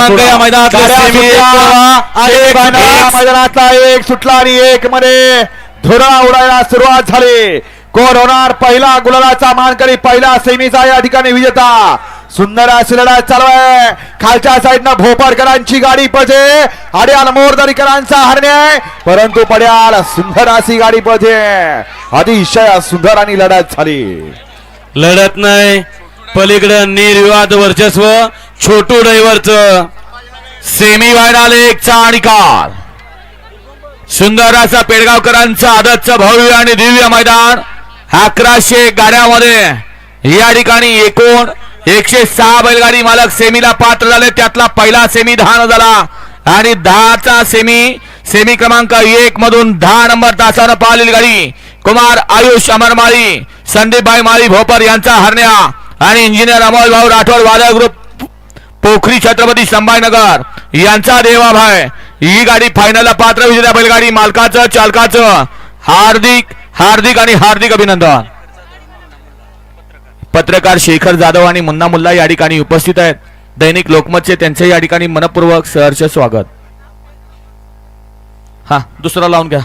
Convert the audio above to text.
मैदानातले एक सुटला. मैदानातला एक सुटला आणि एक मध्ये धुरा उडायला सुरुवात झाली. कोण होणार? पहिला गुलालाचा मानकरी पहिला सेमीचा या ठिकाणी विजेता. सुंदर अशी लढाई चालू आहे. खालच्या साईडनं भोपरकरांची गाडी पळते. अड्याल मोरदरीकरांचा हरणे. आहे परंतु पड्याल सुंदर अशी गाडी पळते. अतिशय सुंदर आणि लढत झाली. लढत नाही. पलीकडं निर्विवाद वर्चस्व छोटू ड्रायव्हरच. सेमी वायनाल एकचा आणि कार सुंदर असा पेडगावकरांचा आदतचं भव्य आणि दिव्य मैदान. अकराशे गाड्यामध्ये. या ठिकाणी एकूण एकशे सहा बैलगाडी मालक सेमीला पात्र झाले. त्यातला पहिला सेमी दहा झाला. आणि दहाचा सेमी सेमी क्रमांक एक मधून दहा नंबर तासानं पाहिलेली गाडी. कुमार आयुष अमरमाळी संदीपभाई माळी भोपर यांचा हरण्या. आणि इंजिनियर अमोल भाऊ राठोड वादळ ग्रुप पोखरी छत्रपती संभाजीनगर. यांचा देवाभाय ही गाडी फायनलला पात्र विजेता बैलगाडी मालकाचं चालकाचं. हार्दिक हार्दिक आणि हार्दिक अभिनंदन. पत्रकार शेखर जाधव आणि मुन्ना मुल्ला या ठिकाणी उपस्थित आहेत. दैनिक लोकमतचे त्यांचे या ठिकाणी मनपूर्वक सहर्ष स्वागत. हा दुसरा लावून घ्या.